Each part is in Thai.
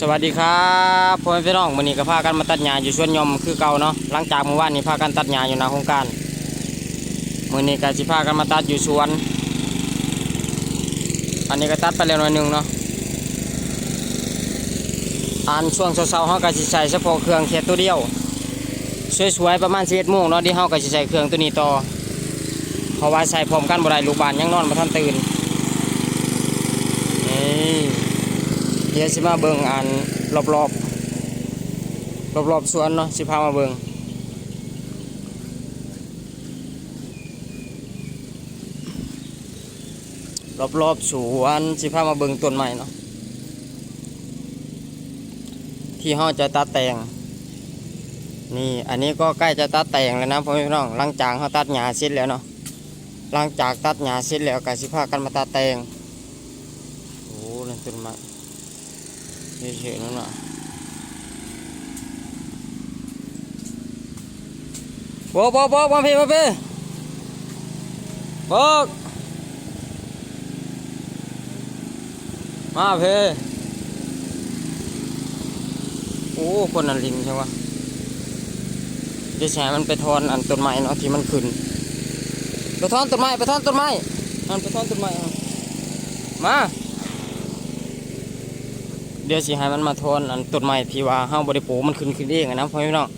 สวัสดีครับพ่อแม่พี่น้องวันนี้ก็พากันมาตัดหญ้าอยู่สวนยมคือเก่าเนาะหลังจากเมื่อวานนี้พากันตัดหญ้าอยู่นาโครงการมื้อนี้ก็สิพากันมาตัดอยู่สวน อันนี้ก็ตัดไปแล้วหน่อยนึงเนาะอันช่วงเช้าๆเฮาก็สิใช้เฉพาะเครื่องแค่ตัวเดียวสวยๆประมาณ11โมงเนาะเดี๋ยวเฮาก็สิใช้เครื่องตัวนี้ต่อเพราะว่าใส่พร้อมกันบ่ได้ลูกบ้านยังนอนบ่ทันตื่น เดี๋ยวสิมาเบิ่งอันรอบรอบรอบรอบๆสวนเนาะสิพามาเบิ่งรอบรอบๆสวนสิพามาเบิ่งต้นใหม่เนาะที่เฮาจะตัดแต่งนี่อันนี้ก็ใกล้จะตัดแต่งแล้วนะพ่อพี่น้องหลังจากเฮาตัดหญ้าเสร็จแล้วเนาะหลังจากตัดหญ้าเสร็จแล้วก็สิพากันมาตัดแต่งโอ้นั่นต้นไม้ เฉยๆนั่นน่ะโบกโบกโบกมาพี่มาพี่โบกมาพี่โอ้คนนั้นลิงใช่ปะเดี๋ยวแฉมันไปทอนอันต้นไม้เนาะที่มันขึ้นไปทอนต้นไม้ไปทอนต้นไม้อันไปทอนต้นไม้มา เดี๋ยวสิให้มันมาทนอันต้นไม้ที่ว่าเฮาบ่ได้ปลูกมันขึ้นขึ้นเองอะนะพ่อแม่พี่น้อง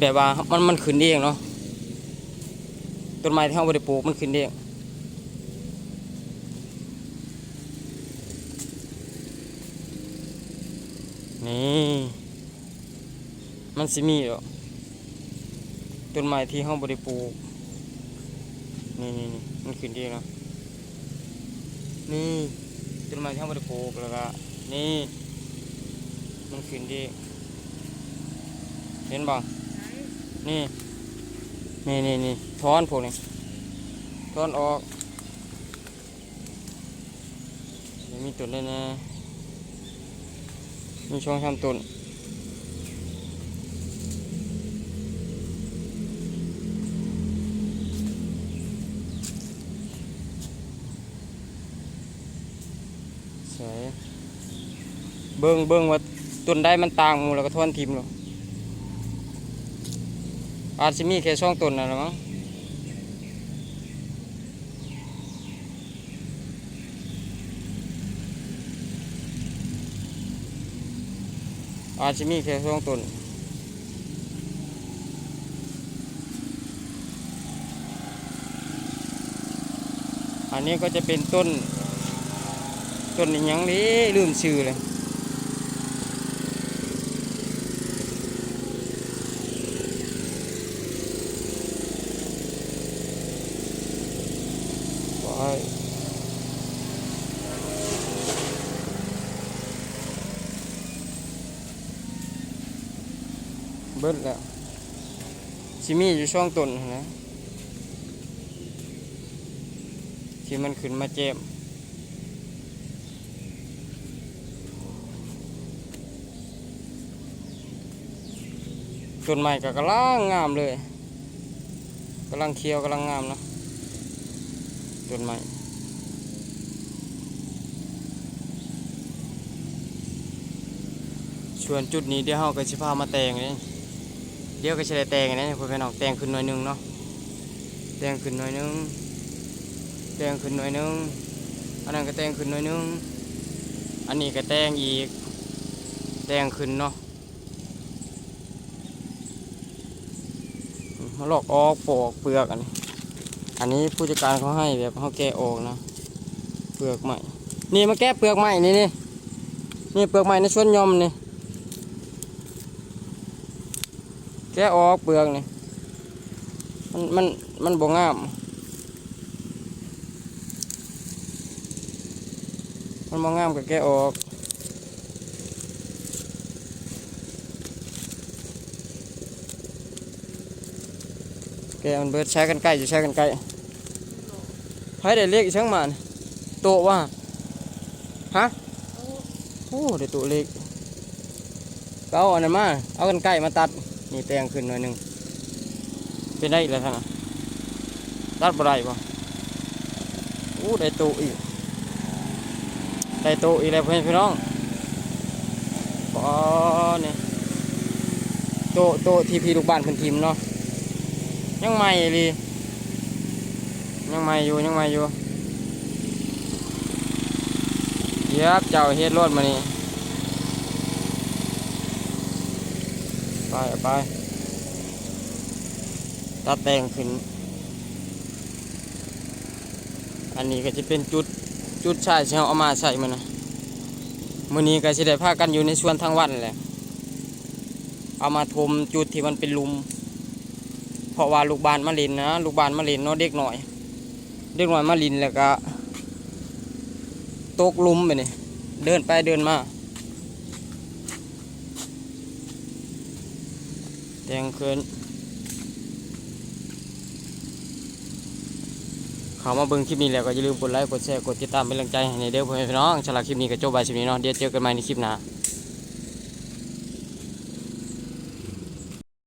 แบบว่ามันมันขึ้นเองเนาะต้นไม้ที่เฮาบ่ได้ปลูกมันขึ้นเองนี่มันสิมีดอต้นไม้ที่เฮาบ่ได้ปลูกนี่นี่นี่มันขึ้นเองเนาะนี่ต้นไม้ที่เฮาบ่ได้ปลูกแล้วก็นี่ มันขึ้นดี เห็นบ่นี่ นี่นี่นี่ถอนพวกนี้ถอนออกเดี๋ยวมีตุนได้นะ มีช่องทำตุนใส่เบิ่งเบิ่งว่า ต้นได้มันต่างมูแล้วก็ทวนทิมหรออาจจะมีแค่ช่องต้นนั่นแหละมั้งอาจจะมีแค่ช่องต้นอันนี้ก็จะเป็นต้น ต้นยังนี้ลืมชื่อเลย เบิดแล้วชิมีอยู่ช่วงต้นนนะที่มันขึ้นมาเจ็บต้นไม้ก็กำลังงามเลยกำลังเคี้ยวกำลังงามนะต้นไม้ส่วนจุดนี้เดี๋ยวเราก็สิพามาแต่งนี่ เดี๋ยวก็จะได้แต่งนี่เพื่อนพี่น้องแต่งขึ้นหน่อยหนึงเนาะแต่งขึ้นหน่อยหนึงแต่งขึ้นหน่อยหนึงอันนั้นก็แต่งขึ้นหน่อยหนึงอันนี้ก็แต่งอีกแต่งขึ้นเนาะมาลอกออกปอกเปลือกอันนี้อันนี้ผู้จัดการเขาให้แบบเขาแกะออกนะเปลือกใหม่นี่มาแกะเปลือกใหม่นี่นี่นี่เปลือกใหม่ในสวนยมนี่แกะออกเปลือกนี่มันมันมันบ่งาม มันบ่งามก็แกะออกแกะมันเบิดใช้กันไกลจะใช้กันไกลไผได้เล็กอีกช่างมันโตะว่าฮะโอ้ได้โตะเล็กก็เอาอันนั้นมา เอากันไก่มาตัด นี่แปลงขึ้นหน่อยหนึงเป็นได้อีกแล้วท่านน่ะตัดบ่ได้บ่โอ้ได้โตอีกได้โตอีกแล้วเพื่อนพี่น้องไปอ๋อเนี่ยโตโตที่พี่ลูกบ้านเพิ่นทีมเนาะยังใหม่เลยยังใหม่อยู่ยังใหม่อยู่เยียบเจ้าเฮ็ดรถมานี่ไป เอาไปตัดแต่งขึ้น อันนี้ก็จะเป็นจุดจุดใช่ที่เราเอามาใส่มันนะมือนี้ก็สิได้พากันอยู่ในสวนทั้งวันแหละ เอามาทมจุดที่มันเป็นลุม เพราะว่าลูกบานมาลินนะ ลูกบานมาลินเนาะเด็กหน่อย เด็กหน่อยมาลินแล้วก็ตกลุมไปนี่เดินไปเดินมา แดงคืนเขามาเบิ่งคลิปนี้แล้วก็อย่าลืมกดไลค์ กดแชร์ กดติดตามเป็นกำลังใจให้ในเด้อพ่อนพี่น้องฉลากคลิปนี้ก็จบไปคลิปนี้เนาะ เดี๋ยวเจอกันใหม่ในคลิปหน้า